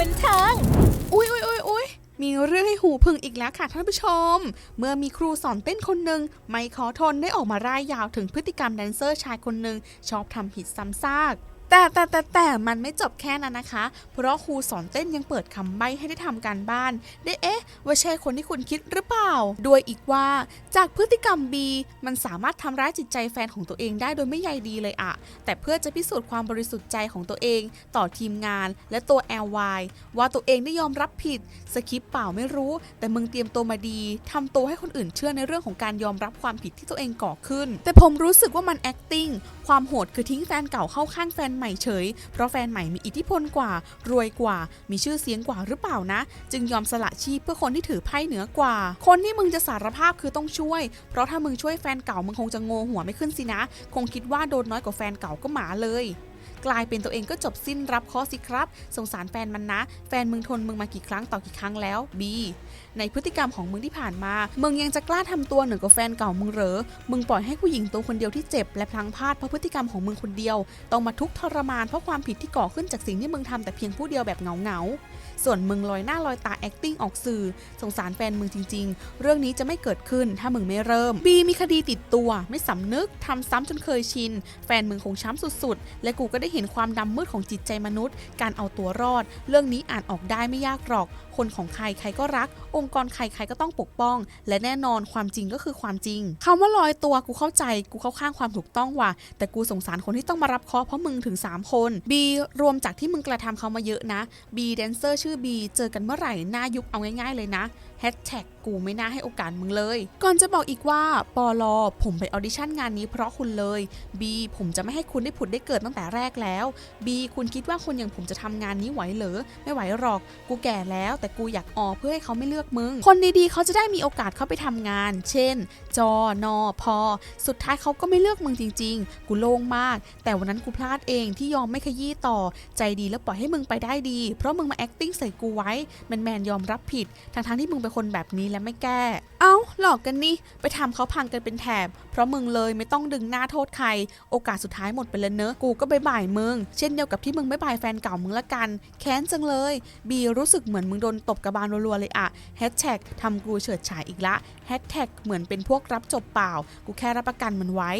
บันเทิงอุ๊ยอุ๊ยอุ๊ยอุ๊ยมีเรื่องให้หูพึงอีกแล้วค่ะท่านผู้ชม เมื่อมีครูสอนเต้นคนหนึ่งไม่ขอทนได้ออกมาร่ายยาวถึงพฤติกรรมแดนเซอร์ชายคนหนึ่งชอบทำผิดซ้ำซาก แต่แต่แต่แต่มันไม่จบแค่นั้นนะคะ เพราะครูสอนเต้นยังเปิดคำใบ้ให้ได้ทำการบ้าน ได้เอ๊ะ ว่าใช่คนที่คุณคิดหรือเปล่าด้วยอีกว่าจากพฤติกรรม B มันสามารถทำร้ายจิตใจแฟนของตัวเองได้โดยไม่ใยดีเลยอะแต่เพื่อจะพิสูจน์ความบริสุทธิ์ใจของตัวเอง ต่อทีมงาน และตัว LY ว่าตัวเองได้ยอมรับผิด สคริปเปล่าไม่รู้ แต่มึงเตรียมตัวมาดีทำตัวให้คนอื่นเชื่อในเรื่องของการยอมรับความผิดที่ตัวเองก่อขึ้น แต่ผมรู้สึกว่ามัน acting ความโหดคือทิ้งแฟนเก่าเข้าข้างแฟนใหม่เฉย เพราะแฟนใหม่มีอิทธิพลกว่า รวยกว่า มีชื่อเสียงกว่าหรือเปล่านะ จึงยอมสละชีพเพื่อคนที่ถือไพ่เหนือกว่า คนที่มึงจะสารภาพคือต้องช่วย เพราะถ้ามึงช่วยแฟนเก่ามึงคงจะงงหัวไม่ขึ้นสินะ คงคิดว่าโดนน้อยกว่าแฟนเก่าก็หมาเลย กลายเป็นตัวเองก็จบสิ้นรับเคอสิครับ สงสารแฟนมันนะ แฟนมึงทนมึงมากี่ครั้งต่อกี่ครั้งแล้วบีในพฤติกรรมของมึงที่ผ่านมา มึงยังจะกล้าทำตัวเหนือกว่าแฟนเก่ามึงเหรอ มึงปล่อยให้ผู้หญิงตัวคนเดียวที่เจ็บและพลังพลาดเพราะพฤติกรรมของมึงคนเดียว ต้องมาทุกข์ทรมานเพราะความผิดที่ก่อขึ้นจากสิ่งที่มึงทำแต่เพียงผู้เดียวแบบเหงาๆส่วนมึงลอยหน้าลอยตา acting ออกสื่อ สงสารแฟนมึงจริง ๆ เรื่องนี้จะไม่เกิดขึ้นถ้ามึงไม่เริ่ม บีมีคดีติดตัว ไม่สำนึกทำซ้ำจนเคยชิน แฟนมึงคงช้ำสุดๆ และกูก็ได้เห็นความดำมืดของจิตใจมนุษย์ การเอาตัวรอด เรื่องนี้อ่านออกได้ไม่ยากหรอก คนของใครใครก็รัก องค์กรใครใครก็ต้องปกป้อง และแน่นอนความจริงก็คือความจริงคำว่าลอยตัวกูเข้าใจกูเข้าข้างความถูกต้องว่ะ แต่กูสงสารคนที่ต้องมารับเคราะห์เพราะมึงถึง 3 คน B รวมจากที่มึงกระทำเขามาเยอะนะ B แดนเซอร์ชื่อ B เจอกันเมื่อไหร่หน้ายุบเอาง่ายๆเลยนะ แฮชแท็กกูไม่น่าให้โอกาสมึงเลย ก่อนจะบอกอีกว่าปอลอผมไปออดิชั่นงานนี้เพราะคุณเลย B ผมจะไม่ให้คุณได้ผุดได้เกิดตั้งแต่แรกแล้ว B คุณคิดว่าคนอย่างผมจะทำงานนี้ไหวเหรอไม่ไหวหรอก กูแก่แล้วแต่กูอยากออกเพื่อให้เขาไม่เลือกมึง คนดีๆ เขาจะได้มีโอกาสเข้าไปทำงาน เช่น จอนอพอ สุดท้ายเขาก็ไม่เลือกมึงจริง ๆ กูโล่งมาก แต่วันนั้นกูพลาดเองที่ยอมไม่ขยี้ต่อ ใจดีแล้วปล่อยให้มึงไปได้ดี เพราะมึงมา acting ใส่กูไว้แมนๆยอมรับผิดทั้งๆที่มึงเป็นคนแบบนี้และไม่แก้ เอ้า หลอกกันนี่ ไปทำเขาพังกันเป็นแถบ เพราะมึงเลยไม่ต้องดึงหน้าโทษใคร โอกาสสุดท้ายหมดไปแล้วเนอะ กูก็บายบายมึง เช่นเดียวกับที่มึงไม่บายแฟนเก่ามึงละกัน แค้นจังเลย บีรู้สึกเหมือนมึงโดนตบกระบาลรัวๆเลยอะแฮชแท็กทำกูเฉิดฉายอีกละแฮชแท็กเหมือนเป็นพวกรับจบเปล่า กูแค่รับประกันมันไว้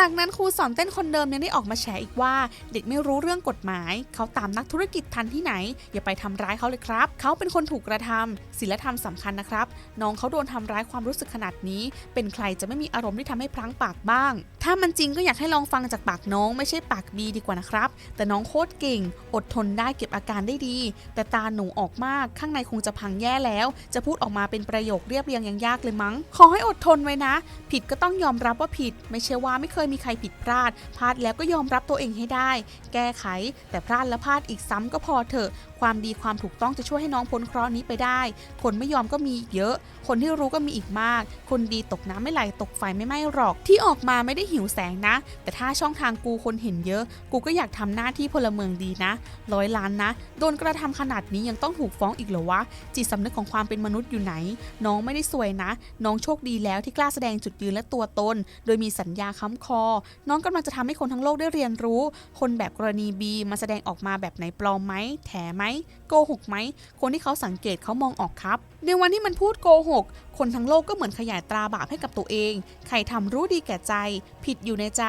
จากนั้นครูสอนเต้นคนเดิมยังได้ออกมาแฉอีกว่า เด็กไม่รู้เรื่องกฎหมาย เขาตามนักธุรกิจทันที่ไหน อย่าไปทำร้ายเขาเลยครับ เขาเป็นคนถูกกระทำศีลธรรมสำคัญนะครับ น้องเขาโดนทำร้ายความรู้สึกขนาดนี้ เป็นใครจะไม่มีอารมณ์ที่ทำให้พลั้งปากบ้าง ถ้ามันจริงก็อยากให้ลองฟังจากปากน้อง ไม่ใช่ปากบีดีกว่านะครับ แต่น้องโคตรเก่ง อดทนได้เก็บอาการได้ดี แต่ตาหนูออกมาก ข้างในคงจะพังแย่แล้ว จะพูดออกมาเป็นประโยคเรียบเรียงยังยากเลยมั้ง ขอให้อดทนไว้นะ ผิดก็ต้องยอมรับว่าผิด ไม่ใช่ว่าไม่เคยมีใครผิดพลาด พลาดแล้วก็ยอมรับตัวเองให้ได้ แก้ไข แต่พลาดแล้วพลาดอีกซ้ำก็พอเถอะความดีความถูกต้องจะช่วยให้น้องพ้นเคราะห์นี้ไปได้ คนไม่ยอมก็มีอีกเยอะ คนที่รู้ก็มีอีกมาก คนดีตกน้ำไม่ไหลตกไฟไม่ไหม้หรอก ที่ออกมาไม่ได้หิวแสงนะ แต่ถ้าช่องทางกูคนเห็นเยอะ กูก็อยากทำหน้าที่พลเมืองดีนะ ร้อยล้านนะ โดนกระทำขนาดนี้ยังต้องถูกฟ้องอีกเหรอวะ จิตสำนึกของความเป็นมนุษย์อยู่ไหน น้องไม่ได้สวยนะ น้องโชคดีแล้วที่กล้าแสดงจุดยืนและตัวตน โดยมีสัญญาค้ำคอ น้องกำลังจะทำให้คนทั้งโลกได้เรียนรู้ คนแบบกรณีบีมาแสดงออกมาแบบไหนปลอมไหมแถไหมโกหกไหมคนที่เขาสังเกตเขามองออกครับ ในวันที่มันพูดโกหก คนทั้งโลกก็เหมือนขยายตราบาปให้กับตัวเอง ใครทำรู้ดีแก่ใจ ผิดอยู่ในใจ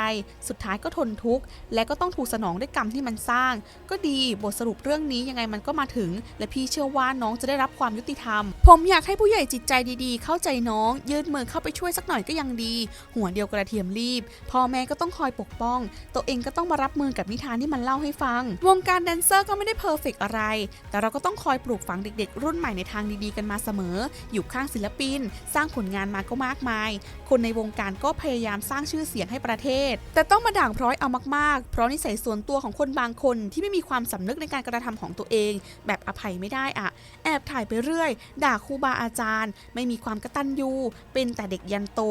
สุดท้ายก็ทนทุกข์ และก็ต้องถูกสนองด้วยกรรมที่มันสร้าง ก็ดีบทสรุปเรื่องนี้ยังไงมันก็มาถึง และพี่เชื่อว่าน้องจะได้รับความยุติธรรม ผมอยากให้ผู้ใหญ่จิตใจดีๆ เข้าใจน้อง ยื่นมือเข้าไปช่วยสักหน่อยก็ยังดี หัวเดียวกระเทียมรีบ พ่อแม่ก็ต้องคอยปกป้อง ตัวเองก็ต้องมารับมือกับนิทานที่มันเล่าให้ฟัง วงการแดนเซอร์ก็ไม่ได้เพอร์เฟกอะไร แต่เราก็ต้องคอยปลูกฝังเด็ก ๆ รุ่นใหม่ในทางดีๆกันมาเสมอ อยู่ข้างศิลปิน สร้างผลงานมาก็มากมาย คนในวงการก็พยายามสร้างชื่อเสียงให้ประเทศ แต่ต้องมาด่างพร้อยเอามากๆ เพราะนิสัยส่วนตัวของคนบางคนที่ไม่มีความสำนึกในการกระทำของตัวเอง แบบอภัยไม่ได้อะแอบถ่ายไปเรื่อย ด่าครูบาอาจารย์ ไม่มีความกระตันยูเป็นแต่เด็กยันโต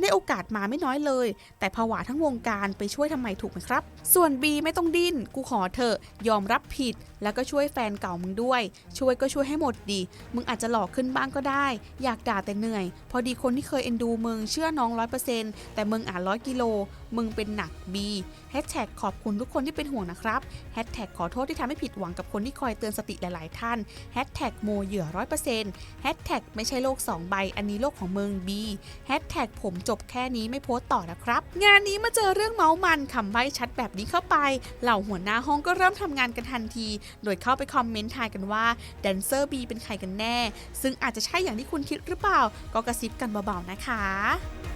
ได้โอกาสมาไม่น้อยเลย แต่ผวาทั้งวงการไปช่วยทำไมถูกไหมครับ ส่วน B ไม่ต้องดิ้นกูขอเถอะยอมรับผิด แล้วก็ช่วยแฟนเก่ามึงด้วย ช่วยก็ช่วยให้หมดดี มึงอาจจะหลอกขึ้นบ้างก็ได้ อยากด่าแต่เหนื่อย พอดีคนที่เคยเอ็นดูมึงเชื่อน้องร้อยเปอร์เซ็นต์แต่มึงอ่านร้อยกิโลมึงเป็นหนัก B แฮชแท็กขอบคุณทุกคนที่เป็นห่วงนะครับแฮชแท็กขอโทษที่ทำให้ผิดหวังกับคนที่คอยเตือนสติหลายๆ ท่านแฮชแท็กโมเหยื่อร้อยเปอร์เซ็นต์แฮชแท็กไม่ใช่โลกสองใบ อันนี้โลกของมึง B แฮชแท็กผมจบแค่นี้ไม่โพสต์ต่อนะครับ งานนี้มาเจอเรื่องเมาส์มันคำใบ้ชัดแบบนี้เข้าไป เหล่าหัวหน้าห้องก็เริ่มทำงานกันทันที โดยเข้าไปคอมเมนต์ทายกันว่าแดนเซอร์ B เป็นใครกันแน่ ซึ่งอาจจะใช่อย่างที่คุณคิดหรือเปล่า ก็กระซิบกันเบาๆนะคะ